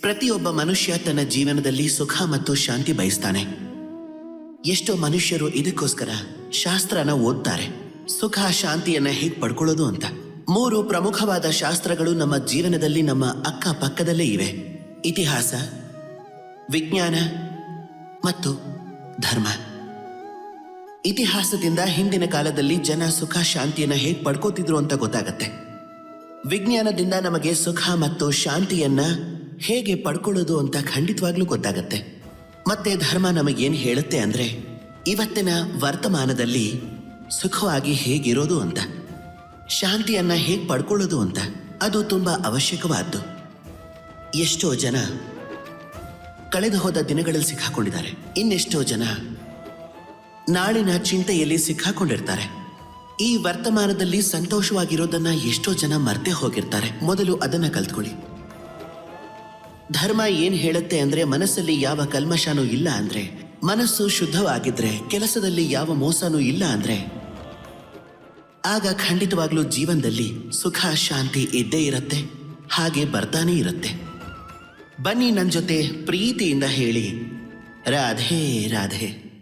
ಪ್ರತಿಯೊಬ್ಬ ಮನುಷ್ಯ ತನ್ನ ಜೀವನದಲ್ಲಿ ಸುಖ ಮತ್ತು ಶಾಂತಿ ಬಯಸ್ತಾನೆ. ಎಷ್ಟೋ ಮನುಷ್ಯರು ಇದಕ್ಕೋಸ್ಕರ ಶಾಸ್ತ್ರನ ಓದ್ತಾರೆ. ಸುಖ ಶಾಂತಿಯನ್ನ ಹೇಗೆ ಪಡ್ಕೊಳ್ಳೋದು ಅಂತ. ಮೂರು ಪ್ರಮುಖವಾದ ಶಾಸ್ತ್ರಗಳು ನಮ್ಮ ಜೀವನದಲ್ಲಿ ನಮ್ಮ ಅಕ್ಕ ಪಕ್ಕದಲ್ಲೇ ಇವೆ. ಇತಿಹಾಸ, ವಿಜ್ಞಾನ ಮತ್ತು ಧರ್ಮ. ಇತಿಹಾಸದಿಂದ ಹಿಂದಿನ ಕಾಲದಲ್ಲಿ ಜನ ಸುಖ ಶಾಂತಿಯನ್ನ ಹೇಗೆ ಪಡ್ಕೋತಿದ್ರು ಅಂತ ಗೊತ್ತಾಗತ್ತೆ. ವಿಜ್ಞಾನದಿಂದ ನಮಗೆ ಸುಖ ಮತ್ತು ಶಾಂತಿಯನ್ನ ಹೇಗೆ ಪಡ್ಕೊಳ್ಳೋದು ಅಂತ ಖಂಡಿತವಾಗ್ಲೂ ಗೊತ್ತಾಗತ್ತೆ. ಮತ್ತೆ ಧರ್ಮ ನಮಗೇನು ಹೇಳುತ್ತೆ ಅಂದ್ರೆ, ಇವತ್ತಿನ ವರ್ತಮಾನದಲ್ಲಿ ಸುಖವಾಗಿ ಹೇಗಿರೋದು ಅಂತ, ಶಾಂತಿಯನ್ನ ಹೇಗೆ ಪಡ್ಕೊಳ್ಳೋದು ಅಂತ, ಅದು ತುಂಬಾ ಅವಶ್ಯಕವಾದ್ದು. ಎಷ್ಟೋ ಜನ ಕಳೆದು ಹೋದ ದಿನಗಳಲ್ಲಿ ಸಿಕ್ಕಾಕೊಂಡಿದ್ದಾರೆ. ಇನ್ನೆಷ್ಟೋ ಜನ ನಾಳಿನ ಚಿಂತೆಯಲ್ಲಿ ಸಿಕ್ಕಾಕೊಂಡಿರ್ತಾರೆ. ಈ ವರ್ತಮಾನದಲ್ಲಿ ಸಂತೋಷವಾಗಿರೋದನ್ನ ಎಷ್ಟೋ ಜನ ಮರ್ತೆ ಹೋಗಿರ್ತಾರೆ. ಮೊದಲು ಅದನ್ನ ಕಲ್ತ್ಕೊಳ್ಳಿ. ಧರ್ಮ ಏನ್ ಹೇಳುತ್ತೆ ಅಂದ್ರೆ ಮನಸ್ಸಲ್ಲಿ ಯಾವ ಕಲ್ಮಶನೂ ಇಲ್ಲ ಅಂದ್ರೆ, ಮನಸ್ಸು ಶುದ್ಧವಾಗಿದ್ರೆ ಕೆಲಸದಲ್ಲಿ ಯಾವ ಮೋಸನೂ ಇಲ್ಲ ಅಂದ್ರೆ, ಆಗ ಖಂಡಿತವಾಗ್ಲೂ ಜೀವನದಲ್ಲಿ ಸುಖ, ಶಾಂತಿ ಇದ್ದೇ ಇರತ್ತೆ, ಹಾಗೆ ಬರ್ತಾನೆ ಇರುತ್ತೆ. ಬನ್ನಿ ನನ್ನ ಜೊತೆ ಪ್ರೀತಿಯಿಂದ ಹೇಳಿ. ರಾಧೆ ರಾಧೆ.